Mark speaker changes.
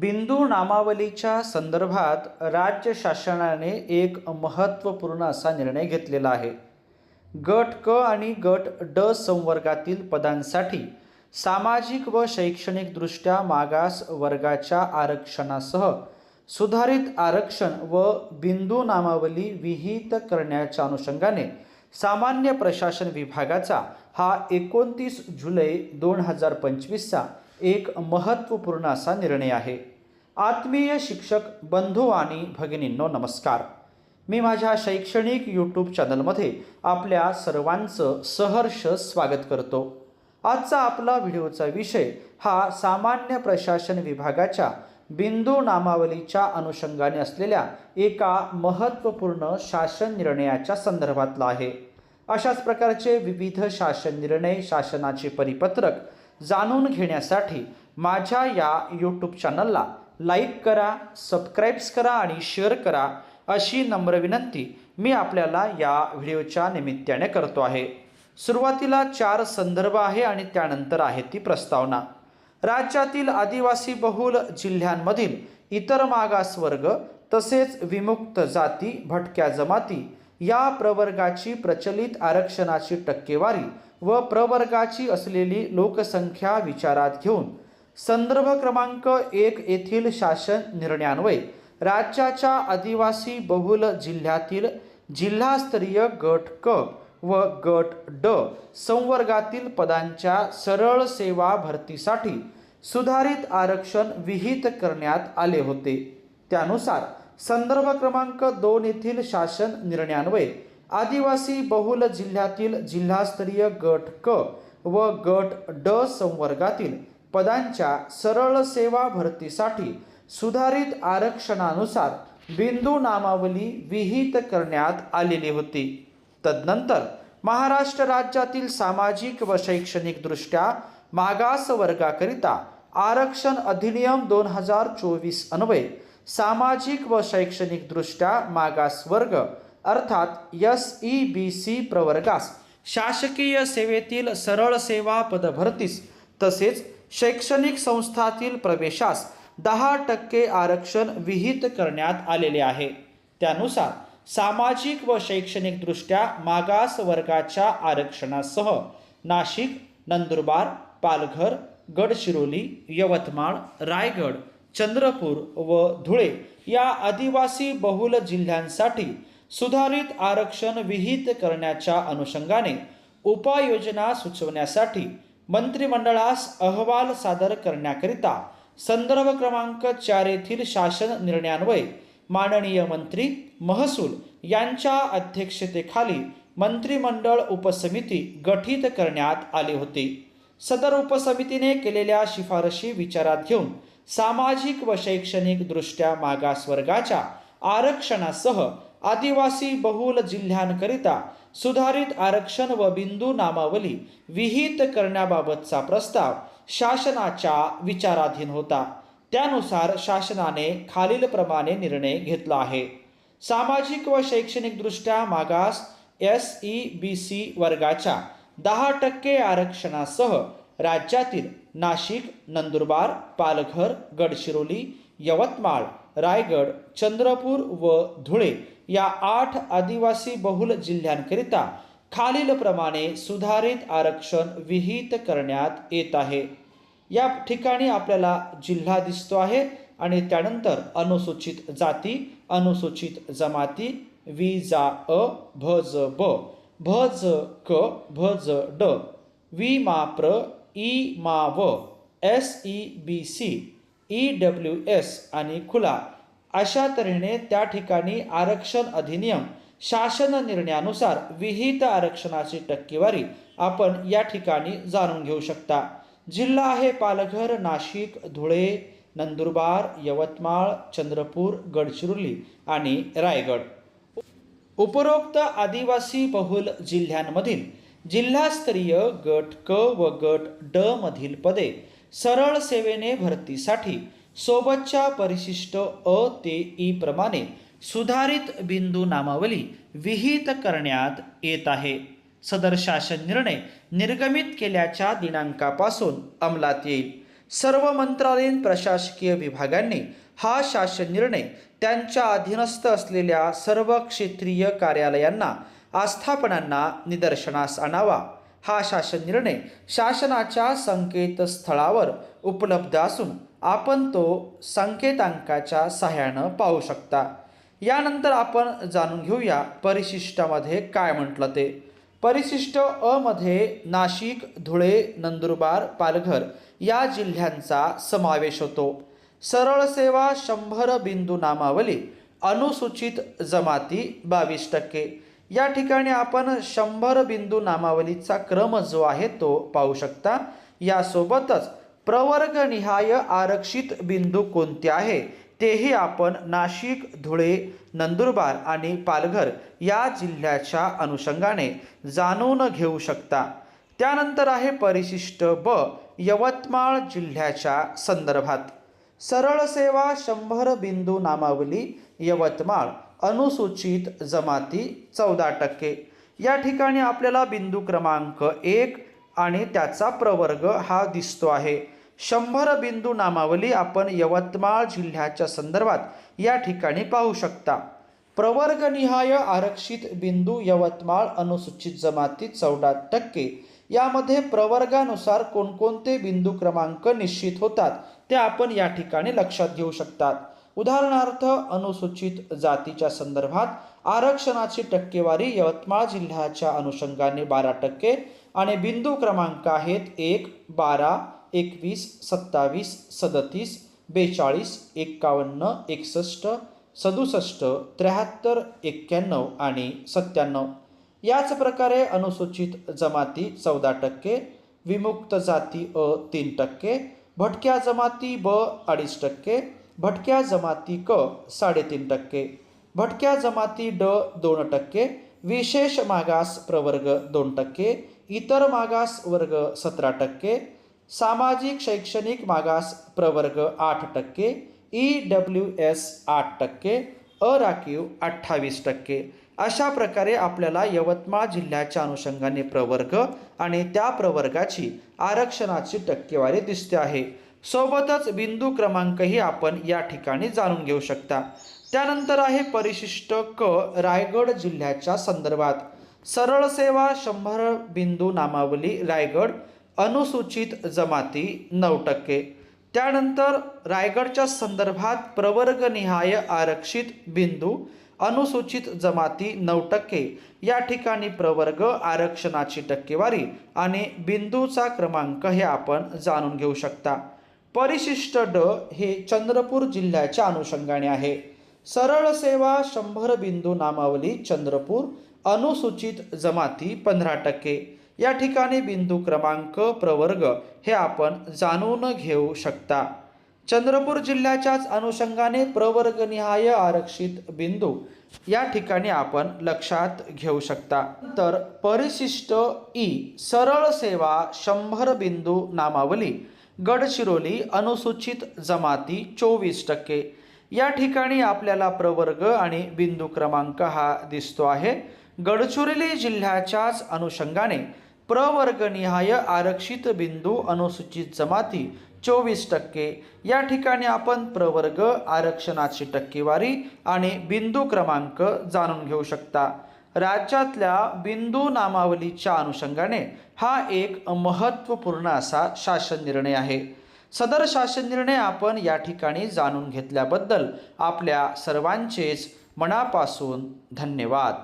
Speaker 1: बिंदू नामावलीच्या संदर्भात राज्य शासनाने एक महत्त्वपूर्ण असा निर्णय घेतलेला आहे. गट क आणि गट ड संवर्गातील पदांसाठी सामाजिक व शैक्षणिकदृष्ट्या मागास वर्गाच्या आरक्षणासह सुधारित आरक्षण व बिंदू नामावली विहित करण्याच्या अनुषंगाने सामान्य प्रशासन विभागाचा हा एकोणतीस जुलै दोन हजार पंचवीसचा एक महत्त्वपूर्ण असा निर्णय आहे. आत्मीय शिक्षक बंधू आणि भगिनींनो नमस्कार. मी माझ्या शैक्षणिक यूट्यूब चॅनलमध्ये आपल्या सर्वांचं सहर्ष स्वागत करतो. आजचा आपला व्हिडिओचा विषय हा सामान्य प्रशासन विभागाच्या बिंदू नामावलीच्या अनुषंगाने असलेल्या एका महत्त्वपूर्ण शासन निर्णयाच्या संदर्भातला आहे. अशाच प्रकारचे विविध शासन निर्णय शासनाचे परिपत्रक जाणून घेण्यासाठी माझ्या या यूट्यूब चॅनलला लाईक करा सबस्क्राईब्स करा आणि शेअर करा अशी नम्र विनंती मी आपल्याला या व्हिडिओच्या निमित्ताने करतो आहे. सुरुवातीला चार संदर्भ आहे आणि त्यानंतर आहे ती प्रस्तावना. राज्यातील आदिवासी बहुल जिल्ह्यांमधील इतर मागासवर्ग तसेच विमुक्त जाती भटक्या जमाती या प्रवर्गाची प्रचलित आरक्षणाची टक्केवारी व प्रवर्गाची असलेली लोकसंख्या विचारात घेऊन संदर्भ क्रमांक एक येथील शासन निर्णयान्वये राज्याच्या आदिवासी बहुल जिल्ह्यातील जिल्हास्तरीय गट क व गट ड संवर्गातील पदांच्या सरळ सेवा भरतीसाठी सुधारित आरक्षण विहित करण्यात आले होते. त्यानुसार संदर्भ क्रमांक दोन येथील शासन निर्णयान्वये आदिवासी बहुल जिल्ह्यातील जिल्हास्तरीय गट क व गट ड संवर्गातील पदांच्या सरळ सेवा भरतीसाठी सुधारित आरक्षणानुसार बिंदू नामावली विहित करण्यात आलेली होती. तदनंतर महाराष्ट्र राज्यातील सामाजिक व शैक्षणिकदृष्ट्या मागास वर्गाकरिता आरक्षण अधिनियम दोन हजार चोवीस अन्वये सामाजिक व शैक्षणिकदृष्ट्या मागास वर्ग अर्थात यस ई बी सी प्रवर्गास. शासकीय सेवेतील सरळ सेवा पदभरतीस. तसेच शैक्षणिक संस्थातील प्रवेशास दहा टक्के आरक्षण विहित करण्यात आलेले आहे. त्यानुसार सामाजिक व शैक्षणिकदृष्ट्या मागास वर्गाच्या आरक्षणासह नाशिक नंदुरबार पालघर गडचिरोली यवतमाळ रायगड चंद्रपूर व धुळे या आदिवासी बहुल जिल्ह्यांसाठी सुधारित आरक्षण विहित करण्याच्या अनुषंगाने उपाययोजना सुचवण्यासाठी मंत्रिमंडळास अहवाल सादर करण्याकरिता संदर्भ क्रमांक चार येथील शासन निर्णयान्वये माननीय मंत्री महसूल यांच्या अध्यक्षतेखाली मंत्रिमंडळ उपसमिती गठीत करण्यात आली होती. सदर उपसमितीने केलेल्या शिफारशी विचारात घेऊन सामाजिक व शैक्षणिकदृष्ट्या मागासवर्गाच्या आरक्षणासह आदिवासी बहुल जिल्ह्यांकरिता सुधारित आरक्षण व बिंदू नामावली विहित करण्याबाबतचा प्रस्ताव शासनाच्या विचाराधीन होता. त्यानुसार शासनाने खालीलप्रमाणे निर्णय घेतला आहे. सामाजिक व शैक्षणिकदृष्ट्या मागास एस ई बी सी वर्गाच्या दहा टक्के आरक्षणासह राज्यातील नाशिक नंदुरबार पालघर गडचिरोली यवतमाळ रायगड चंद्रपूर व धुळे या आठ आदिवासी बहुल जिल्ह्यांकरिता खालीलप्रमाणे सुधारित आरक्षण विहित करण्यात येत आहे. या ठिकाणी आपल्याला जिल्हा दिसतो आहे आणि त्यानंतर अनुसूचित जाती अनुसूचित जमाती वि जा अ भ ज ब भ ज क भ ज ड वि मा प्र ई मा व S E B C E W S आणि खुला अशा तऱ्हेने त्या ठिकाणी आरक्षण अधिनियम शासन निर्णयानुसार विहित आरक्षणाची टक्केवारी आपण या ठिकाणी जाणून घेऊ शकता. जिल्हा आहे पालघर नाशिक धुळे नंदुरबार यवतमाळ चंद्रपूर गडचिरोली आणि रायगड. उपरोक्त आदिवासी बहुल जिल्ह्यांमधील जिल्हास्तरीय गट क व गट ड मधील पदे सरळ सेवेने भरतीसाठी सोबतच्या परिशिष्ट अ ते ई प्रमाणे सुधारित बिंदू नामावली विहित करण्यात येत आहे. सदर शासन निर्णय निर्गमित केल्याच्या दिनांकापासून अंमलात येईल. सर्व मंत्रालयीन प्रशासकीय विभागांनी हा शासन निर्णय त्यांच्या अधीनस्थ असलेल्या सर्व क्षेत्रीय कार्यालयांना आस्थापनांना निदर्शनास आणावा. हा शासन निर्णय शासनाच्या संकेतस्थळावर उपलब्ध असून आपण तो संकेतांकाच्या सहाय्यानं पाहू शकता. यानंतर आपण जाणून घेऊया परिशिष्टामध्ये काय म्हटलं ते. परिशिष्ट अ मध्ये नाशिक धुळे नंदुरबार पालघर या जिल्ह्यांचा समावेश होतो. सरळ सेवा शंभर बिंदू नामावली अनुसूचित जमाती बावीस टक्के. या ठिकाणी आपण शंभर बिंदू नामावलीचा क्रम जो आहे तो पाहू शकता. यासोबतच प्रवर्गनिहाय आरक्षित बिंदू कोणते आहे? तेही आपण नाशिक धुळे नंदुरबार आणि पालघर या जिल्ह्याच्या अनुषंगाने जाणून घेऊ शकता. त्यानंतर आहे परिशिष्ट ब यवतमाळ जिल्ह्याच्या संदर्भात. सरळ सेवा शंभर बिंदू नामावली यवतमाळ अनुसूचित जमाती चौदा टक्के. या ठिकाणी आपल्याला बिंदू क्रमांक एक आणि त्याचा प्रवर्ग हा दिसतो आहे. शंभर बिंदू नामावली आपण यवतमाळ जिल्ह्याच्या संदर्भात या ठिकाणी पाहू शकता. प्रवर्गनिहाय आरक्षित बिंदू यवतमाळ अनुसूचित जमाती चौदा टक्के. यामध्ये प्रवर्गानुसार कोणकोणते बिंदू क्रमांक निश्चित होतात ते आपण या ठिकाणी लक्षात घेऊ शकतात. उदाहरणार्थ अनुसूचित जातीच्या संदर्भात आरक्षणाची टक्केवारी यवतमाळ जिल्ह्याच्या अनुषंगाने बारा टक्के आणि बिंदू क्रमांक आहेत एक बारा एकवीस सत्तावीस सदतीस बेचाळीस एक्कावन्न एकसष्ट सदुसष्ट त्र्याहत्तर एक्क्याण्णव आणि सत्त्याण्णव. याच प्रकारे अनुसूचित जमाती चौदा टक्के विमुक्त जाती अ तीन टक्के भटक्या जमाती ब अडीच टक्के भटक्या जमाती क साडेतीन टक्के भटक्या जमाती ड दोन टक्के विशेष मागास प्रवर्ग दोन टक्के इतर मागास वर्ग सतरा टक्के सामाजिक शैक्षणिक मागास प्रवर्ग आठ टक्के ई डब्ल्यू एस आठ टक्के अराखीव अठ्ठावीस टक्के. अशा प्रकारे आपल्याला यवतमाळ जिल्ह्याच्या अनुषंगाने प्रवर्ग आणि त्या प्रवर्गाची आरक्षणाची टक्केवारी दिसते आहे. सोबतच बिंदू क्रमांकही आपण या ठिकाणी जाणून घेऊ शकता. त्यानंतर आहे परिशिष्ट क रायगड जिल्ह्याच्या संदर्भात. सरळ सेवा शंभर बिंदू नामावली रायगड. अनुसूचित जमाती नऊ टक्के. त्यानंतर रायगडच्या संदर्भात प्रवर्गनिहाय आरक्षित बिंदू अनुसूचित जमाती नऊ टक्के. या ठिकाणी प्रवर्ग आरक्षणाची टक्केवारी आणि बिंदूचा क्रमांक हे आपण जाणून घेऊ शकता. परिशिष्ट ड हे चंद्रपूर जिल्ह्याच्या अनुषंगाने आहे. सरळ सेवा शंभर बिंदू नामावली चंद्रपूर अनुसूचित जमाती पंधरा टक्के. या ठिकाणी बिंदू क्रमांक प्रवर्ग हे आपण जाणून घेऊ शकता. चंद्रपूर जिल्ह्याच्याच अनुषंगाने प्रवर्गनिहाय आरक्षित बिंदू. या ठिकाणी आपण लक्षात घेऊ शकता. तर परिशिष्ट ई सरळ सेवा शंभर बिंदू नामावली. गडचिरोली अनुसूचित जमाती चोवीस टक्के. या ठिकाणी आपल्याला प्रवर्ग आणि बिंदू क्रमांक हा दिसतो आहे. गडचिरोली जिल्ह्याच्याच अनुषंगाने प्रवर्गनिहाय आरक्षित बिंदू अनुसूचित जमाती चोवीस टक्के. या ठिकाणी आपण प्रवर्ग आरक्षणाची टक्केवारी आणि बिंदू क्रमांक जाणून घेऊ शकता. राज्यातल्या बिंदू नामावलीच्या अनुषंगाने हा एक महत्त्वपूर्ण असा शासन निर्णय आहे. सदर शासन निर्णय आपण या ठिकाणी जाणून घेतल्याबद्दल आपल्या सर्वांचेच मनापासून धन्यवाद.